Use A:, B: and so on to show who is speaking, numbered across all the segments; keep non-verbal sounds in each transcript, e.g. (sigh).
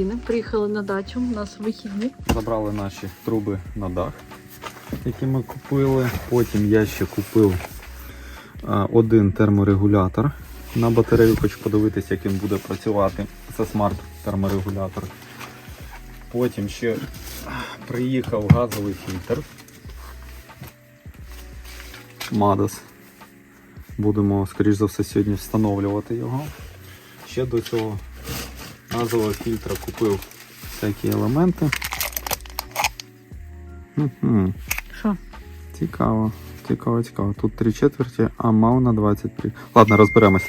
A: України. Приїхали на дачу. У нас вихідні.
B: Забрали наші труби на дах, які ми купили. Потім я ще купив один терморегулятор на батарею. Хочу подивитися, як він буде працювати. Це смарт-терморегулятор. Потім ще приїхав газовий фільтр. Мадас. Будемо, скоріш за все, сьогодні встановлювати його. Ще до цього газового фільтра купив всякі елементи. Угу.
A: Що?
B: Цікаво, цікаво, цікаво. Тут 3 четверті, а мав на 23. Ладно, розберемось.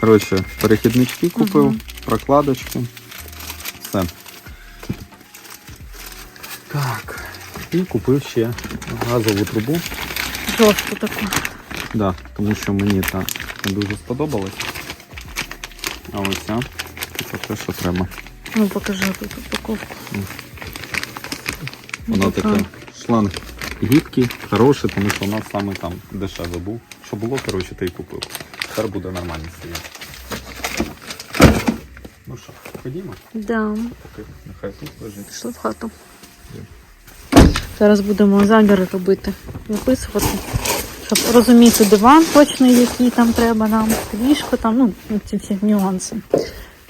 B: Коротше, перехіднички купив,
A: Мгм.
B: прокладочки. Все. Так. І купив ще газову трубу.
A: Жорстко таку.
B: Да, тому що мені та не дуже сподобалось. А ось ця це те, що треба.
A: Ну, покажи тут упаковку.
B: Воно
A: Така.
B: таке шланг гібкий, хороший, тому що у нас саме там дешевий був. Що було, коротше, ти й купив. Тепер буде нормально стояти. Ну що, ходімо,
A: Да.
B: поки нехай тут лежить.
A: Пішли в хату. Зараз будемо заміри робити, виписувати, щоб розуміти диван точно, який там треба нам, ліжко там, ну, ці всі нюанси.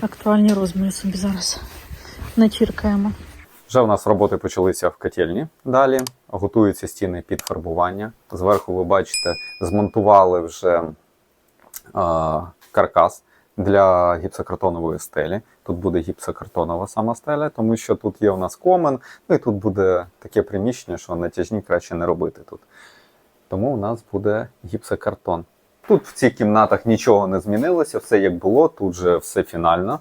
A: Актуальні розміри собі зараз начіркаємо.
B: Вже у нас роботи почалися в котельні. Далі готуються стіни під фарбування. Зверху ви бачите, змонтували вже а, каркас для гіпсокартонової стелі. Тут буде гіпсокартонова сама стеля, тому що тут є у нас комен, ну і тут буде таке приміщення, що натяжні краще не робити тут. Тому у нас буде гіпсокартон. Тут в цих кімнатах нічого не змінилося, все як було, тут же все фінально.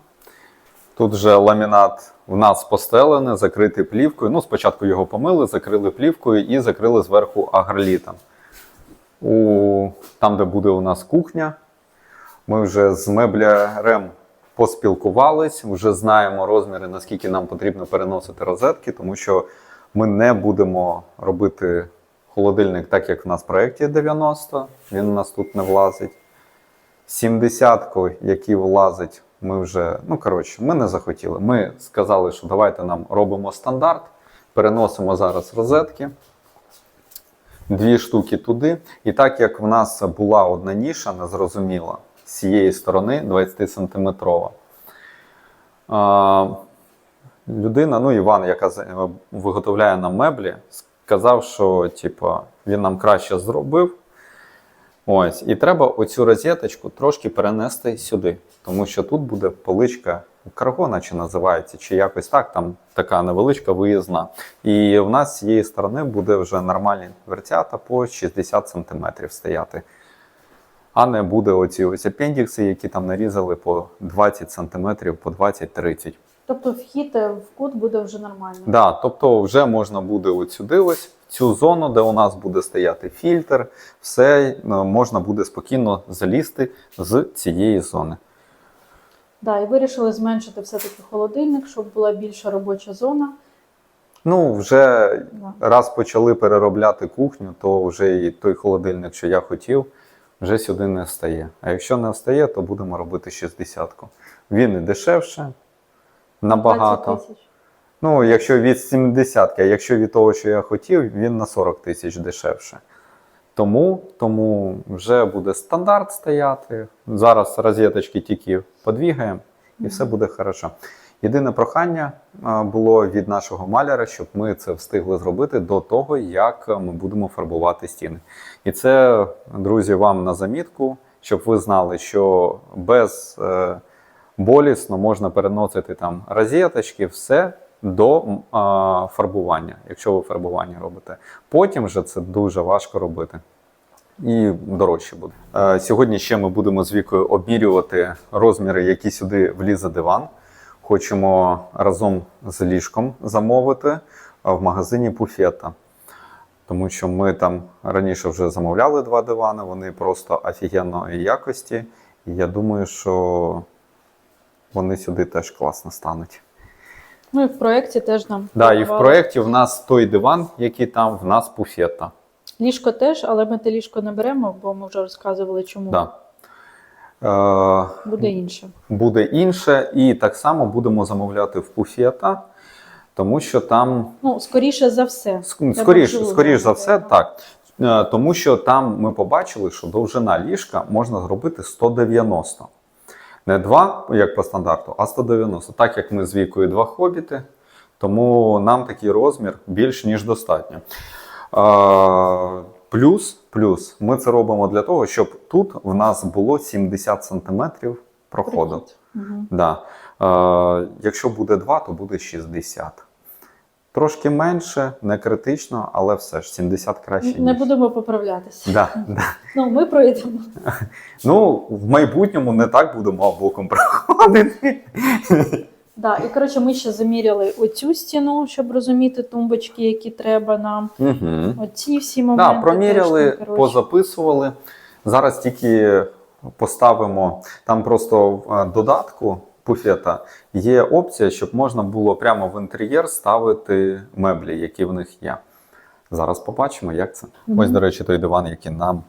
B: Тут же ламінат в нас постелений, закритий плівкою. Ну, спочатку його помили, закрили плівкою і закрили зверху агролітом. У... Там, де буде у нас кухня, ми вже з меблярем поспілкувались, вже знаємо розміри, наскільки нам потрібно переносити розетки, тому що ми не будемо робити холодильник так, як в нас в проєкті 90. Він у нас тут не влазить. 70-ку, який влазить, ми вже, ну коротше, ми не захотіли. Ми сказали, що давайте нам робимо стандарт, переносимо зараз розетки, дві штуки туди. І так як в нас була одна ніша, незрозуміла, з цієї сторони 20 сантиметрова. Людина, ну Іван, яка виготовляє нам меблі, сказав, що типу, він нам краще зробив. Ось, і треба оцю розеточку трошки перенести сюди, тому що тут буде поличка карго, наче називається, чи якось так, там така невеличка виїзна. І в нас з цієї сторони буде вже нормальні дверцята по 60 см стояти. А не буде оці ось апендікси, які там нарізали по 20 см, по 20-30
A: Тобто вхід в кут буде вже нормально.
B: Да, тобто вже можна буде от сюди ось в цю зону, де у нас буде стояти фільтр, все е, можна буде спокійно залізти з цієї зони.
A: Да, і вирішили зменшити все-таки холодильник, щоб була більша робоча зона.
B: Ну, вже
A: Да.
B: раз почали переробляти кухню, то вже і той холодильник, що я хотів, вже сюди не встає. А якщо не встає, то будемо робити 60-ку. Він і дешевше, набагато.
A: 20 тисяч.
B: Ну, якщо від 70, а якщо від того, що я хотів, він на 40 тисяч дешевше. Тому, тому вже буде стандарт стояти. Зараз розеточки тільки подвігаємо і все буде хорошо. Єдине прохання було від нашого маляра, щоб ми це встигли зробити до того, як ми будемо фарбувати стіни. І це, друзі, вам на замітку, щоб ви знали, що без е, болісно можна переносити там розеточки, все до а, фарбування, якщо ви фарбування робите. Потім вже це дуже важко робити. І дорожче буде. Е, Сьогодні ще ми будемо з вікою обмірювати розміри, які сюди влізе диван. Хочемо разом з ліжком замовити в магазині Пуфета. Тому що ми там раніше вже замовляли два дивани, вони просто офігенної якості. І я думаю, що вони сюди теж класно стануть.
A: Ну і в проєкті теж нам.
B: Да, і в проєкті в нас той диван, який там, в нас Пуфета.
A: Ліжко теж, але ми те ліжко не беремо, бо ми вже розказували, чому.
B: Да. Е,
A: Буде інше.
B: буде інше, і так само будемо замовляти в пуфета, тому що там
A: Ну, скоріше за все.
B: Ск- Скоріш, скоріш за все, так. Е, Тому що там ми побачили, що довжина ліжка можна зробити 190. Не 2, як по стандарту, а 190. Так як ми з вікою два хобіти, тому нам такий розмір більш ніж достатньо. Е, Плюс, плюс, ми це робимо для того, щоб тут в нас було 70 см проходу.
A: Прихід.
B: Да. Е, якщо буде 2, то буде 60. Трошки менше, не критично, але все ж 70 краще.
A: Не
B: ніж.
A: будемо поправлятися.
B: Да, да.
A: Ну, ми пройдемо. (laughs)
B: Ну, в майбутньому не так будемо боком проходити.
A: Да, і коротше, ми ще заміряли оцю стіну, щоб розуміти тумбочки, які треба нам.
B: Угу.
A: Оці всі моменти.
B: Да, проміряли,
A: коротше.
B: позаписували. Зараз тільки поставимо там просто в е, додатку пуфета є опція, щоб можна було прямо в інтер'єр ставити меблі, які в них є. Зараз побачимо, як це.
A: Мгм.
B: Ось, до речі, той диван, який нам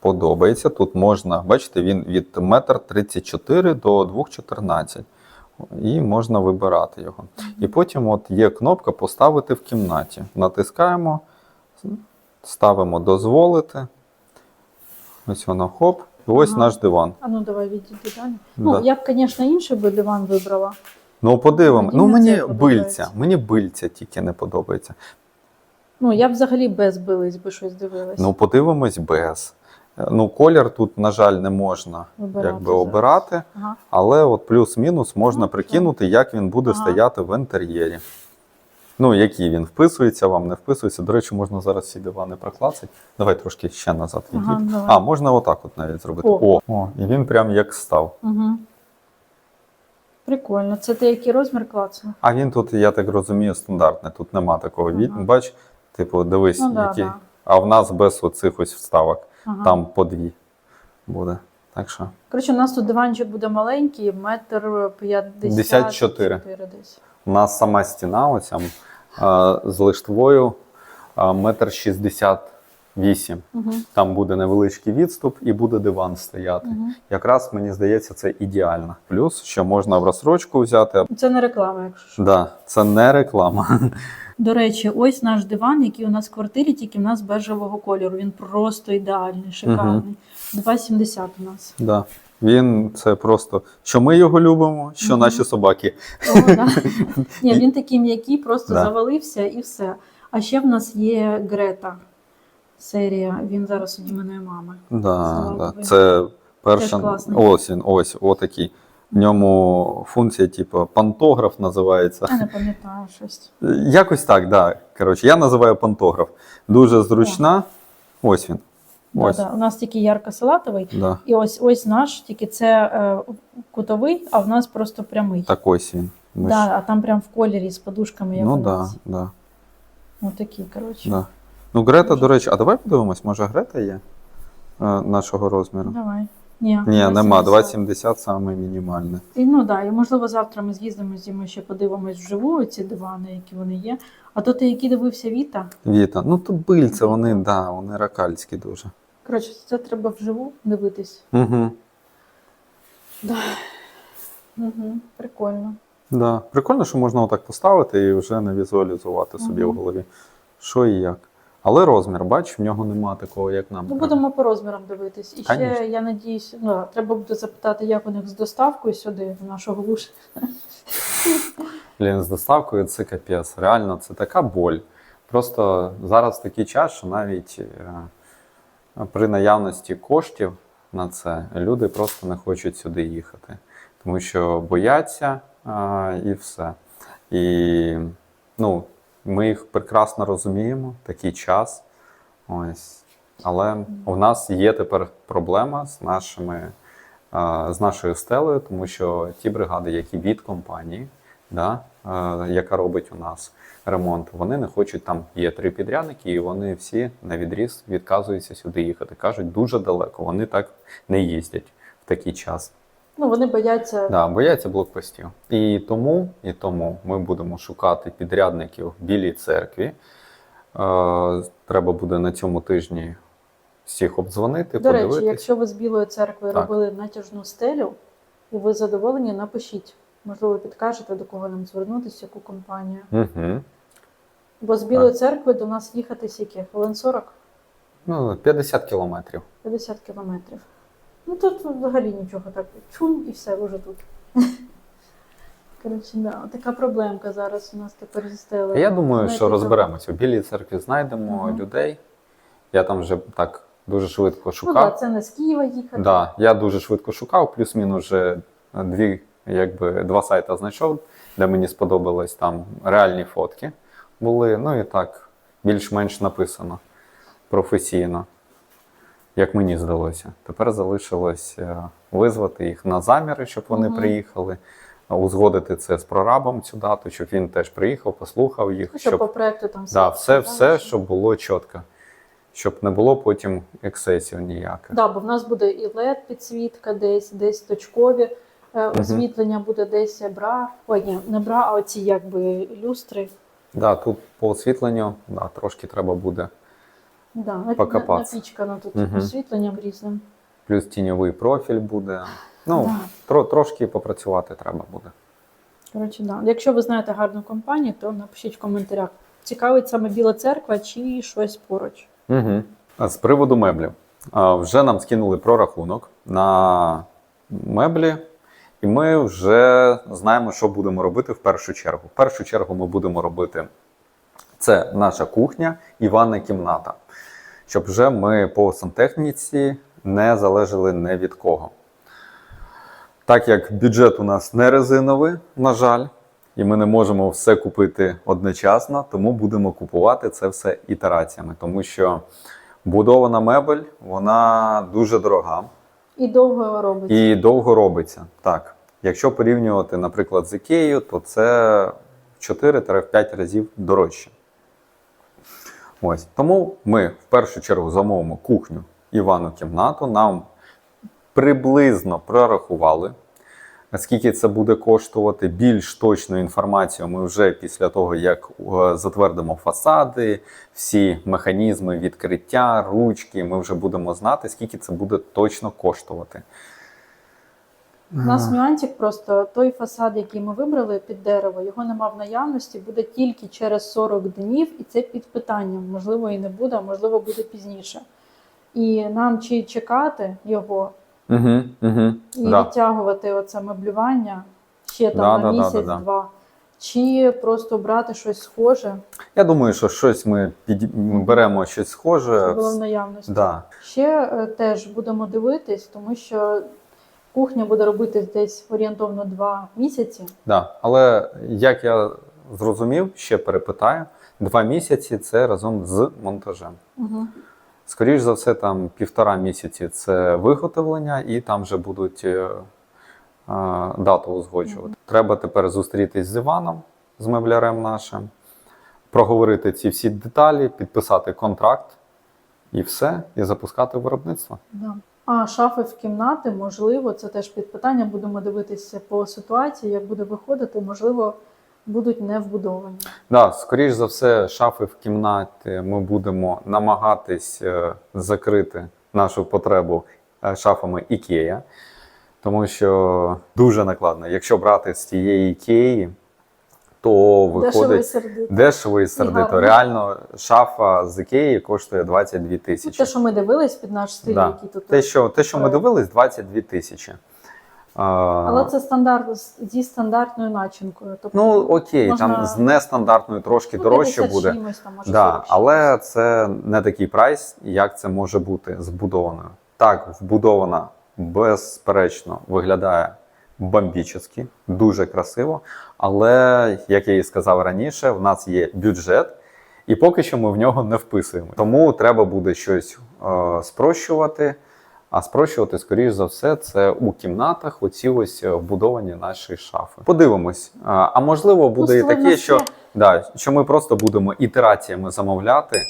B: подобається. Тут можна, бачите, він від 1,34 м до 2,14 і можна вибирати його. І потім от є кнопка Поставити в кімнаті. Натискаємо, ставимо дозволити. Ось воно хоп. Ось
A: Ага.
B: наш диван.
A: А ну давай відійди далі. Ну,
B: Да.
A: я б, звісно, інший би диван вибрала.
B: Ну, подивимо. Ну, мені бильця. Мені бильця тільки не подобається.
A: Ну, я б взагалі без бились би щось дивилась.
B: Ну, подивимось без. Ну, колір тут, на жаль, не можна
A: Вибирати
B: якби обирати,
A: Ага.
B: але от плюс-мінус можна
A: Ну,
B: прикинути, як він буде
A: Ага.
B: стояти в інтер'єрі. Ну, який він вписується вам, не вписується. До речі, можна зараз ці дивани проклацати. Давай трошки ще назад
A: Ага, давай.
B: А, можна отак от навіть зробити.
A: О.
B: О, О, і він прям як став.
A: Угу. Прикольно. Це ти який розмір клацнув?
B: А він тут, я так розумію, стандартний. Тут нема такого.
A: Ага.
B: Бач, типу, дивись,
A: Ну, да,
B: який.
A: да.
B: А в нас без оцих ось вставок.
A: Ага.
B: Там по дві буде. Так що.
A: Коротше, у нас тут диванчик буде маленький, метр п'ятдесят
B: 54.
A: чотири десь.
B: У нас сама стіна оця з лиштвою метр шістдесят вісім.
A: Угу.
B: Там буде невеличкий відступ і буде диван стояти.
A: Угу.
B: Якраз мені здається, це ідеально. Плюс, що можна в розсрочку взяти.
A: Це не реклама, якщо що.
B: Да, це не реклама.
A: До речі, ось наш диван, який у нас в квартирі, тільки в нас бежевого кольору. Він просто ідеальний, шикарний. 2,70 у нас.
B: Да. Він це просто, що ми його любимо, що
A: Мгм.
B: наші собаки.
A: О, да. (laughs) Ні, він такий м'який, просто
B: Да.
A: завалився і все. А ще в нас є Грета серія. Він зараз у Діменої мами.
B: Да, да. Це перша. Ось він, ось, отакий. В ньому функція, типу, пантограф називається.
A: Я не пам'ятаю щось.
B: Якось так, да. Коротше, я називаю пантограф. Дуже зручна. Ось він.
A: Да,
B: Ось.
A: да. У нас тільки ярко-салатовий.
B: Да.
A: І ось ось наш, тільки це е, кутовий, а в нас просто прямий.
B: Так ось він. Ми
A: Да,
B: ж-
A: а там прям в кольорі з подушками, як
B: Ну
A: у
B: так, да,
A: нас.
B: да,
A: Отакі, коротше.
B: да. Ну, Грета, до речі, а давай подивимось, може Грета є е, нашого розміру?
A: Давай. Ні,
B: Ні, нема.
A: 2,70.
B: 2,70 саме мінімальне.
A: І, ну так, да, і можливо завтра ми з'їздимо з ними ще подивимось вживу ці дивани, які вони є. А то ти які дивився Віта.
B: Віта. Ну, то бильце, вони, да, вони ракальські дуже.
A: Коротше, це треба вживу дивитись.
B: Угу.
A: Угу, прикольно.
B: Да. Прикольно, що можна отак поставити і вже не візуалізувати собі
A: Мгм.
B: в голові, що і як. Але розмір, бач, в нього нема такого, як нам.
A: Ну,
B: треба.
A: будемо по розмірам дивитись. І ще я надіюсь, ну, треба буде запитати, як у них з доставкою сюди, в нашу глуш.
B: Блін, з доставкою це капець. Реально, це така боль. Просто зараз такий час, що навіть е, при наявності коштів на це люди просто не хочуть сюди їхати, тому що бояться е, і все. І ну, ми їх прекрасно розуміємо, такий час. Ось. Але у нас є тепер проблема з нашими. З нашою стелею, тому що ті бригади, які від компанії, да, яка робить у нас ремонт, вони не хочуть там. Є три підрядники, і вони всі на відріз відказуються сюди їхати. кажуть, дуже далеко. Вони так не їздять в такий час.
A: Ну, вони бояться.
B: Да, бояться блокпостів. І тому, і тому ми будемо шукати підрядників в Білій церкві. Е, треба буде на цьому тижні всіх обдзвонити,
A: До речі, якщо ви з Білої церкви
B: Так.
A: робили натяжну стелю, і ви задоволені, напишіть. Можливо, підкажете, до кого нам звернутися, яку компанію.
B: Угу.
A: Бо з Білої церкви до нас їхати скільки? Хвилин 40?
B: Ну, 50 кілометрів.
A: 50 кілометрів. Ну тут взагалі нічого так. Чун і все, вже тут. (laughs) Коротше, да, така проблемка зараз у нас тепер зі стелею.
B: Я думаю,
A: Знаєте,
B: що розберемося. В Білій церкві знайдемо
A: Мгм.
B: людей. Я там вже так дуже швидко
A: Ну
B: шукав.
A: так, це не з Києва їхати.
B: Да, я дуже швидко шукав, плюс-мінус вже дві, якби два сайти знайшов, де мені сподобались там реальні фотки були. Ну і так, більш-менш написано професійно, як мені здалося. Тепер залишилось е, визвати їх на заміри, щоб вони
A: Мгм.
B: приїхали, узгодити це з прорабом цю дату, щоб він теж приїхав, послухав їх.
A: Ну, щоб,
B: щоб
A: по проекту там
B: Да, все, все,
A: що-
B: щоб було чітко. Щоб не було потім ексцесів ніяких.
A: Да, бо в нас буде і LED підсвітка десь, десь точкові е, освітлення, буде десь бра. Ой, ні, не бра, а оці якби люстри.
B: Да, тут по освітленню да, трошки треба буде.
A: Да,
B: Покопатися.
A: напічкано тут
B: Мгм.
A: освітленням різним.
B: Плюс тіньовий профіль буде. Ну,
A: Да.
B: тро, трошки попрацювати треба буде.
A: Коротше, да. Якщо ви знаєте гарну компанію, то напишіть в коментарях. Цікавить саме Біла церква чи щось поруч.
B: Угу. А з приводу меблів. А, вже нам скинули прорахунок на меблі, і ми вже знаємо, що будемо робити в першу чергу. В першу чергу ми будемо робити це наша кухня і ванна кімната, щоб вже ми по сантехніці не залежали не від кого. Так як бюджет у нас не резиновий, на жаль, і ми не можемо все купити одночасно, тому будемо купувати це все ітераціями, тому що будована мебель вона дуже дорога
A: І довго робиться.
B: і довго робиться. Так, якщо порівнювати, наприклад, з Ікеєю, то це в 4-5 разів дорожче. Ось тому ми в першу чергу замовимо кухню і ванну кімнату. Нам приблизно прорахували, скільки це буде коштувати. Більш точну інформацію ми вже після того, як е, затвердимо фасади, всі механізми відкриття, ручки, ми вже будемо знати, скільки це буде точно коштувати.
A: У нас нюансик просто той фасад, який ми вибрали під дерево, його нема в наявності, буде тільки через 40 днів, і це під питанням. Можливо, і не буде, а можливо, буде пізніше. І нам чи чекати його
B: Угу, угу,
A: і
B: да.
A: відтягувати оце меблювання ще там
B: Да,
A: на
B: да,
A: місяць-два,
B: да, да.
A: чи просто брати щось схоже,
B: Я думаю, що щось ми під... беремо щось схоже.
A: щоб було в наявності.
B: Да.
A: Ще е, теж будемо дивитись, тому що кухня буде робити десь орієнтовно два місяці.
B: Да. Але як я зрозумів, ще перепитаю, два місяці це разом з монтажем.
A: Угу.
B: Скоріше за все, там півтора місяці це виготовлення, і там вже будуть е, е, дату узгоджувати. Треба тепер зустрітись з Іваном, з меблярем нашим, проговорити ці всі деталі, підписати контракт і все, і запускати виробництво.
A: Да. А шафи в кімнати, можливо, це теж під питання. Будемо дивитися по ситуації, як буде виходити, можливо, будуть не вбудовані.
B: Да, скоріш за все, шафи в кімнаті ми будемо намагатись е, закрити нашу потребу е, шафами Ікея, тому що дуже накладно. Якщо брати з тієї Ікеї, то
A: Дешево і
B: виходить
A: сердито.
B: дешево і сердито. Реально, шафа з Ікеї коштує 22
A: Ну,
B: тисячі.
A: Те, що ми дивились під наш стиль,
B: Да.
A: який тут.
B: Те, що, те, що ми
A: проект.
B: дивились, 22 тисячі.
A: Але це стандарт зі стандартною начинкою. Тобто,
B: Ну окей,
A: можна-
B: там з нестандартною трошки
A: ну,
B: дорожче буде.
A: чимось, там, може,
B: Да, але це не такий прайс, як це може бути збудованою. Так, вбудована безперечно виглядає бомбічно, дуже красиво. Але, як я і сказав раніше, в нас є бюджет, і поки що ми в нього не вписуємо. Тому треба буде щось е, спрощувати. А спрощувати, скоріш за все, це у кімнатах оці ось е, вбудовані наші шафи. Подивимось. А, можливо, буде і таке, що. Да, що ми просто будемо ітераціями замовляти,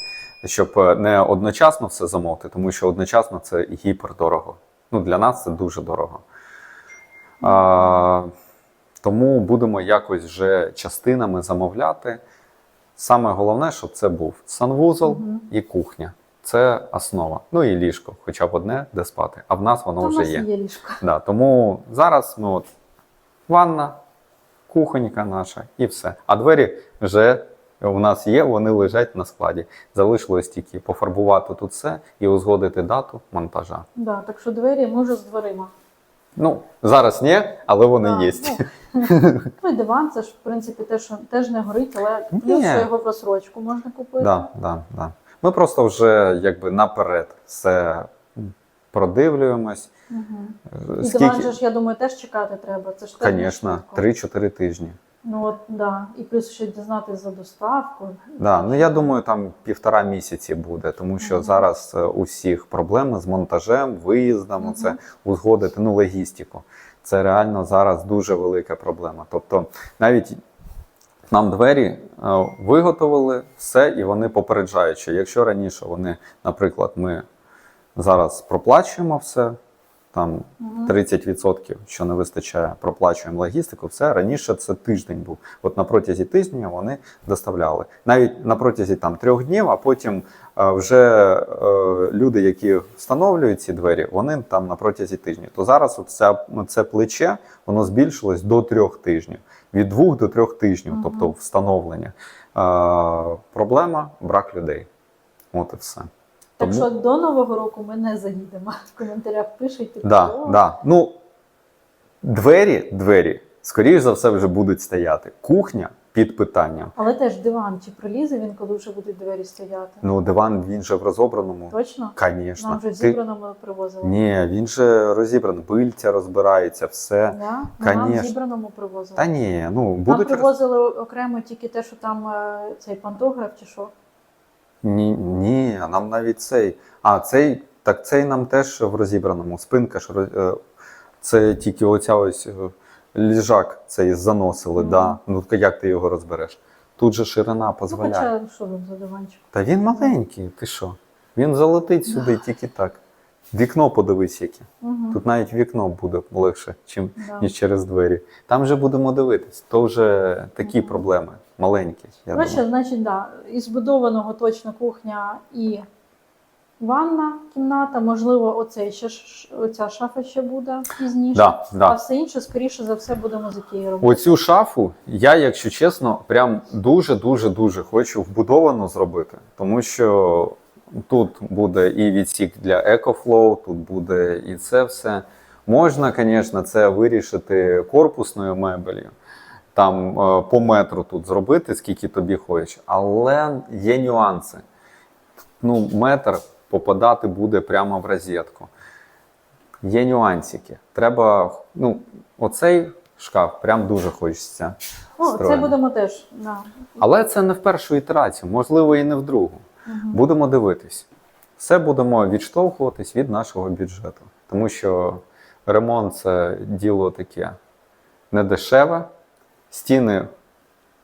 B: щоб е, не одночасно все замовити, тому що одночасно це гіпердорого. Ну, для нас це дуже дорого. А, тому будемо якось вже частинами замовляти. Саме головне, щоб це був санвузол
A: Мгм.
B: і кухня. це основа. Ну і ліжко, хоча б одне, де спати. А в нас воно
A: Там
B: вже
A: нас
B: є.
A: є ліжко.
B: Да, тому зараз ми от ванна, кухонька наша і все. А двері вже у нас є, вони лежать на складі. Залишилось тільки пофарбувати тут все і узгодити дату монтажа.
A: Да, так що двері ми вже з дверима.
B: Ну, зараз ні, але вони є.
A: Ну, (laughs) ну і диван, це ж в принципі те, що теж не горить, але
B: Ні.
A: плюс що його в розсрочку можна купити.
B: Да, да, да. Ми просто вже якби наперед все продивлюємось.
A: Угу. І диван же ж, я думаю, теж чекати треба. Це ж теж не
B: Звісно,
A: швидко.
B: 3-4 тижні.
A: Ну от да. І плюс ще дізнатися за доставку.
B: Да, ну я думаю, там півтора місяці буде, тому що зараз е, у всіх проблеми з монтажем, виїздом, це узгодити ну, логістику. Це реально зараз дуже велика проблема. Тобто, навіть нам двері е, виготовили все, і вони попереджають, що якщо раніше вони, наприклад, ми зараз проплачуємо все. Там 30%, що не вистачає, проплачуємо логістику. Все раніше це тиждень був. От на протязі тижня вони доставляли. Навіть на протязі там трьох днів, а потім е, вже е, люди, які встановлюють ці двері, вони там на протязі тижня. То зараз от ця, це плече воно збільшилось до трьох тижнів, від двох до трьох тижнів, тобто встановлення. Е, проблема брак людей. От і все.
A: Так
B: Тому-
A: що до Нового року ми не заїдемо. В коментарях пишуть, типу,
B: Да,
A: «О,
B: да. Ну, двері, двері, скоріш за все, вже будуть стояти. Кухня під питанням.
A: але теж диван, чи пролізе він, коли вже будуть двері стояти?
B: Ну, диван він же в розобраному.
A: Точно?
B: Звісно.
A: Нам вже в
B: Ти...
A: зібраному привозили.
B: Ні, він же розібраний, бильця розбирається, все.
A: Да? Нам в зібраному привозили.
B: Та ні, ну
A: Нам
B: будуть. роз-
A: привозили окремо тільки те, що там е, цей пантограф чи що.
B: Ні, ні, нам навіть цей. А, цей, так цей нам теж в розібраному. Спинка ж роз- е, це тільки оця ось е, ліжак цей заносили,
A: Mm.
B: да. Ну як ти його розбереш? Тут же ширина
A: Ну,
B: дозволяє.
A: хоча що за диванчик?
B: Та він маленький, ти що? Він залетить сюди тільки так. Вікно подивись, яке.
A: Угу.
B: Тут навіть вікно буде легше, чим,
A: Да.
B: ніж через двері. Там вже будемо дивитись. То вже такі
A: Мгм.
B: проблеми маленькі. Я
A: Коротше,
B: думаю.
A: значить, да, із збудованого точно кухня і ванна кімната. Можливо, оцей ще оця шафа ще буде пізніше.
B: Да,
A: А все інше, скоріше за все, будемо з Ікеї робити.
B: Оцю шафу я, якщо чесно, прям дуже дуже дуже хочу вбудовану зробити, тому що тут буде і відсік для EcoFlow, тут буде і це все. Можна, звісно, це вирішити корпусною мебелью. Там е, по метру тут зробити, скільки тобі хочеш, але є нюанси. Ну, метр попадати буде прямо в розетку. Є нюансики. Треба, ну, оцей шкаф прям дуже хочеться.
A: Ну, це будемо теж. Да.
B: Але це не в першу ітерацію, можливо, і не в другу. Будемо дивитись. Все будемо відштовхуватись від нашого бюджету. Тому що ремонт це діло таке недешеве. Стіни,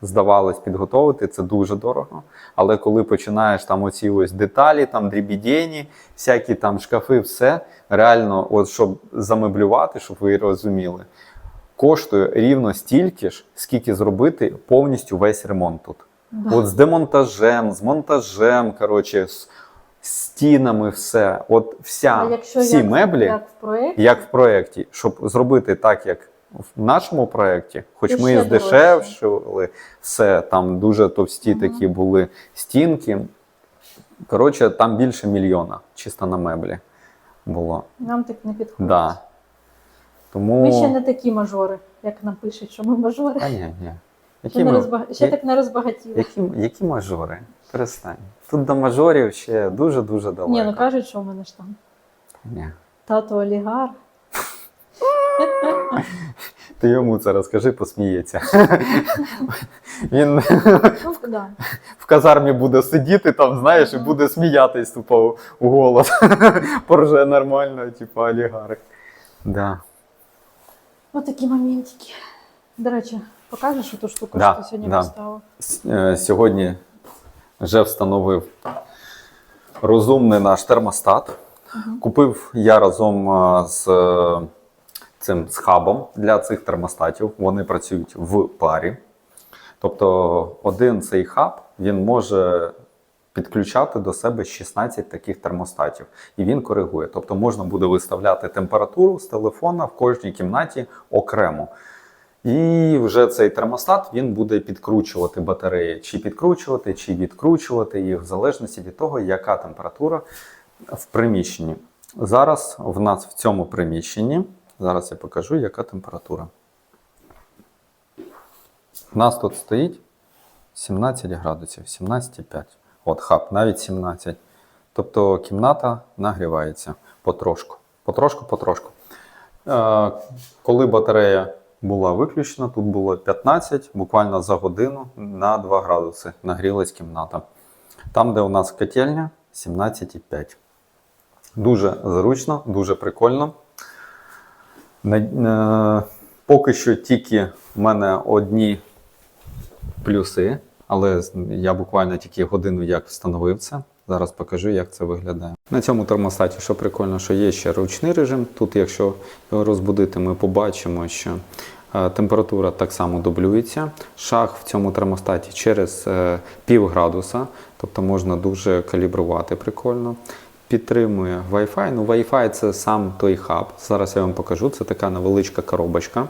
B: здавалось, підготовити це дуже дорого. Але коли починаєш там оці ось деталі, там дрібідєні, всякі там шкафи, все реально, от щоб замеблювати, щоб ви розуміли, коштує рівно стільки ж, скільки зробити повністю весь ремонт тут.
A: Да.
B: От з демонтажем, з монтажем, коротше, з стінами, все. От вся,
A: якщо
B: всі
A: як,
B: меблі, як...
A: як в проєкті,
B: в проєкті, щоб зробити так, як в нашому проєкті, хоч
A: То
B: ми і здешевшили, все, там дуже товсті
A: Мгм.
B: такі були стінки. Коротше, там більше мільйона чисто на меблі було.
A: нам так не підходить.
B: Да. Тому...
A: Ми ще не такі мажори, як нам пишуть, що ми мажори.
B: Та ні, ні. Які ми...
A: розбаг... ще
B: я-
A: так не розбагатіли.
B: Які, які мажори? Перестань. Тут до мажорів ще дуже-дуже далеко.
A: Ні, ну кажуть, що в мене ж там
B: Ні.
A: тато олігар. (laughs)
B: Ти йому це розкажи, посміється. (laughs) Він
A: Ну,
B: в казармі буде сидіти там, знаєш, і буде сміятись тупо у голос. (laughs) Порже нормально, типу олігарх. Да.
A: Ось такі моментики. До речі, покажеш ту штуку,
B: Да,
A: що ти сьогодні
B: да.
A: поставив?
B: С- е, Сьогодні вже встановив розумний наш термостат. Купив я разом з е, цим з хабом для цих термостатів. Вони працюють в парі. Тобто один цей хаб він може підключати до себе 16 таких термостатів, і він коригує. Тобто можна буде виставляти температуру з телефона в кожній кімнаті окремо. І вже цей термостат він буде підкручувати батареї, чи підкручувати, чи відкручувати їх в залежності від того, яка температура в приміщенні. Зараз в нас в цьому приміщенні, зараз я покажу, яка температура. У нас тут стоїть 17 градусів, 17,5. От хаб, навіть 17. Тобто кімната нагрівається потрошку. Потрошку, потрошку. Е, коли батарея була виключена, тут було 15, буквально за годину на 2 градуси нагрілась кімната. Там, де у нас котельня, 17,5. Дуже зручно, дуже прикольно. Е, Поки що тільки в мене одні плюси, але я буквально тільки годину як встановив це. Зараз покажу, як це виглядає. На цьому термостаті, що прикольно, що є ще ручний режим. Тут, якщо його розбудити, ми побачимо, що температура так само дублюється. Шаг в цьому термостаті через е, пів градуса, тобто можна дуже калібрувати прикольно. Підтримує Wi-Fi. Ну, Wi-Fi це сам той хаб. Зараз я вам покажу. Це така невеличка коробочка.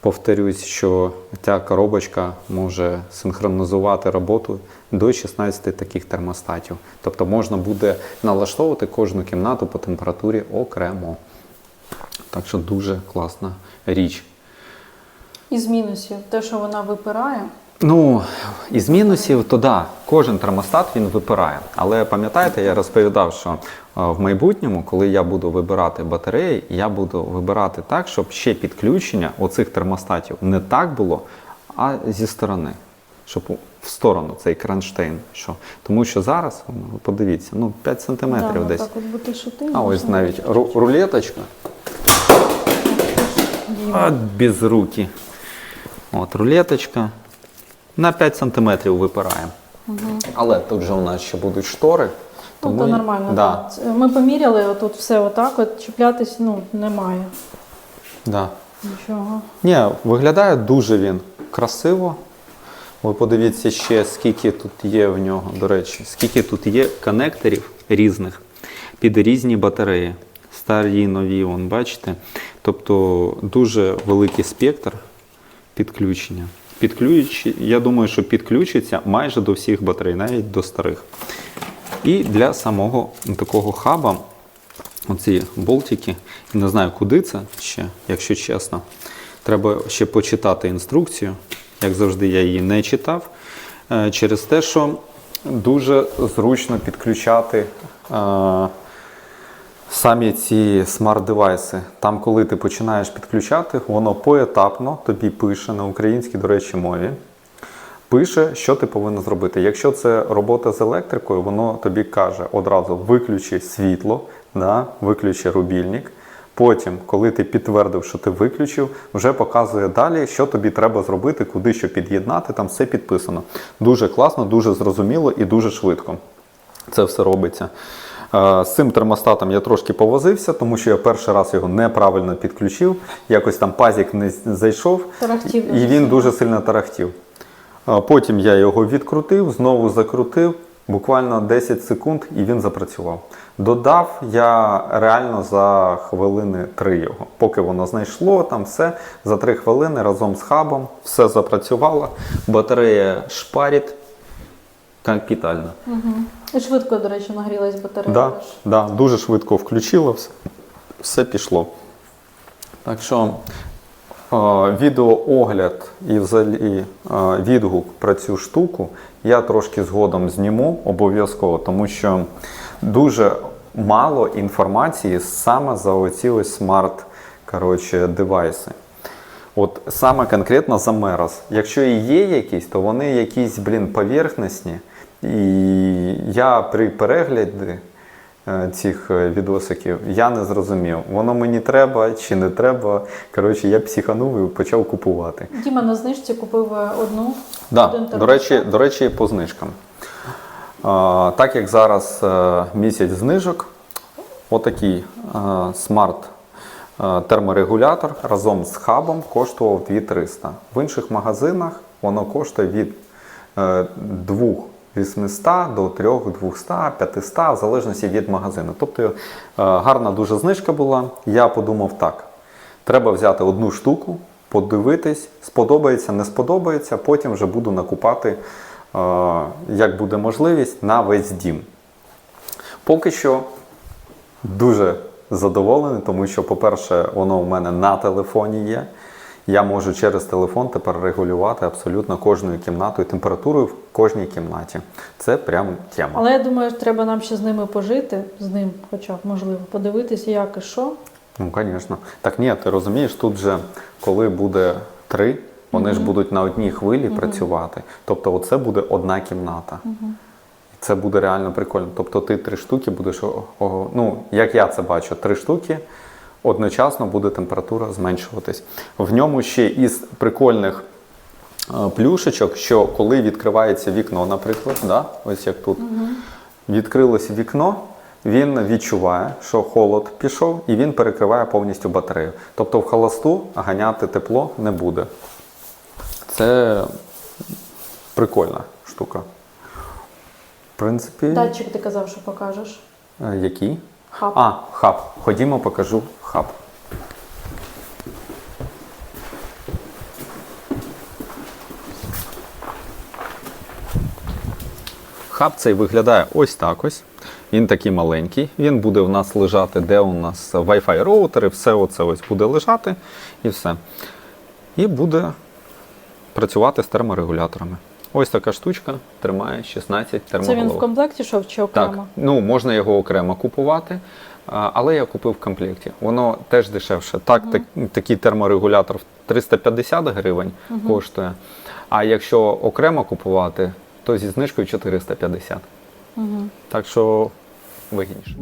B: Повторюсь, що ця коробочка може синхронізувати роботу до 16 таких термостатів. Тобто можна буде налаштовувати кожну кімнату по температурі окремо. Так що дуже класна річ.
A: Із мінусів, те, що вона випирає.
B: Ну, із мінусів, то да, кожен термостат він випирає. Але пам'ятаєте, я розповідав, що е, в майбутньому, коли я буду вибирати батареї, я буду вибирати так, щоб ще підключення оцих термостатів не так було, а зі сторони. Щоб в сторону цей кронштейн. Що? Тому що зараз, ну, подивіться, ну 5 сантиметрів
A: да, ну,
B: десь.
A: Так от бути шути.
B: А ось навіть ру- рулеточка. От без руки. От рулеточка. На 5 см випирає. Але тут же у нас ще будуть штори.
A: Ну, то нормально.
B: Да,
A: так. Ми поміряли, отут все отак, от чіплятись ну, немає
B: да.
A: нічого.
B: Ні, виглядає дуже він красиво. Ви подивіться ще, скільки тут є в нього, до речі, скільки тут є конекторів різних під різні батареї. Старі, нові, вон, бачите. Тобто дуже великий спектр підключення. Підключ... Я думаю, що підключиться майже до всіх батарей, навіть до старих. І для самого такого хаба, оці болтики, не знаю, куди це ще, якщо чесно. Треба ще почитати інструкцію. Як завжди, я її не читав. е, Через те, що дуже зручно підключати е, самі ці смарт-девайси. Там, коли ти починаєш підключати, воно поетапно тобі пише на українській, до речі, мові. Пише, що ти повинен зробити. Якщо це робота з електрикою, воно тобі каже одразу виключи світло, да, виключи рубільник. Потім, коли ти підтвердив, що ти виключив, вже показує далі, що тобі треба зробити, куди що під'єднати. Там все підписано. Дуже класно, дуже зрозуміло і дуже швидко. Це все робиться. Е, З цим термостатом я трошки повозився, тому що я перший раз його неправильно підключив. Якось там пазік не зайшов,
A: Тарахтів
B: і він дуже сильно тарахтів. Потім я його відкрутив, знову закрутив, буквально 10 секунд, і він запрацював. Додав я реально за хвилини 3 його. Поки воно знайшло, там все за 3 хвилини разом з хабом все запрацювало. Батарея шпарить капітально.
A: І швидко, до речі, нагрілась батарея.
B: Да,
A: теж.
B: да, дуже швидко включило, все, все пішло. Так що е, відеоогляд і взагалі е, відгук про цю штуку я трошки згодом зніму обов'язково, тому що дуже мало інформації саме за оці ось смарт коротше, девайси. От саме конкретно за Мерос. Якщо і є якісь, то вони якісь, блін, поверхностні. І я при перегляді е, цих е, відосиків я не зрозумів, воно мені треба чи не треба. Коротше, я психанув і почав купувати.
A: Діма на знижці купив е, одну.
B: Да,
A: один
B: до речі, до речі, по знижкам. А, так як зараз місяць знижок, отакий е, смарт терморегулятор разом з хабом коштував 2300. В інших магазинах воно коштує від е, 800 до 3, 200, 500, в залежності від магазину. Тобто е, гарна дуже знижка була. Я подумав так: треба взяти одну штуку, подивитись, сподобається, не сподобається, потім вже буду накупати, е, як буде можливість, на весь дім. Поки що дуже задоволений, тому що, по-перше, воно в мене на телефоні є. Я можу через телефон тепер регулювати абсолютно кожною кімнатою температуру в кожній кімнаті. Це прям тема.
A: Але я думаю, треба нам ще з ними пожити, з ним, хоча б можливо, подивитися, як і що.
B: Ну, звісно. Так ні, ти розумієш, тут же, коли буде три, вони ж будуть на одній хвилі працювати. Тобто, оце буде одна кімната. Це буде реально прикольно. Тобто ти три штуки будеш, ну, як я це бачу, три штуки одночасно буде температура зменшуватись. В ньому ще із прикольних е, плюшечок, що коли відкривається вікно, наприклад, да, ось як тут, відкрилось вікно, він відчуває, що холод пішов, і він перекриває повністю батарею. Тобто в холосту ганяти тепло не буде. Це прикольна штука. В принципі,
A: Датчик ти казав, що покажеш.
B: е, який?
A: Хаб.
B: А, хаб. Ходімо, покажу хаб. Хаб цей виглядає ось так ось. Він такий маленький. Він буде в нас лежати, де у нас Wi-Fi роутери, все оце ось буде лежати і все. І буде працювати з терморегуляторами. Ось така штучка тримає 16
A: Це він в комплекті йшов чи
B: Так,
A: окремо?
B: ну можна його окремо купувати, але я купив в комплекті. Воно теж дешевше. Так, так такий терморегулятор в 350 гривень коштує. А якщо окремо купувати, то зі знижкою 450.
A: Угу.
B: Так що вигідніше.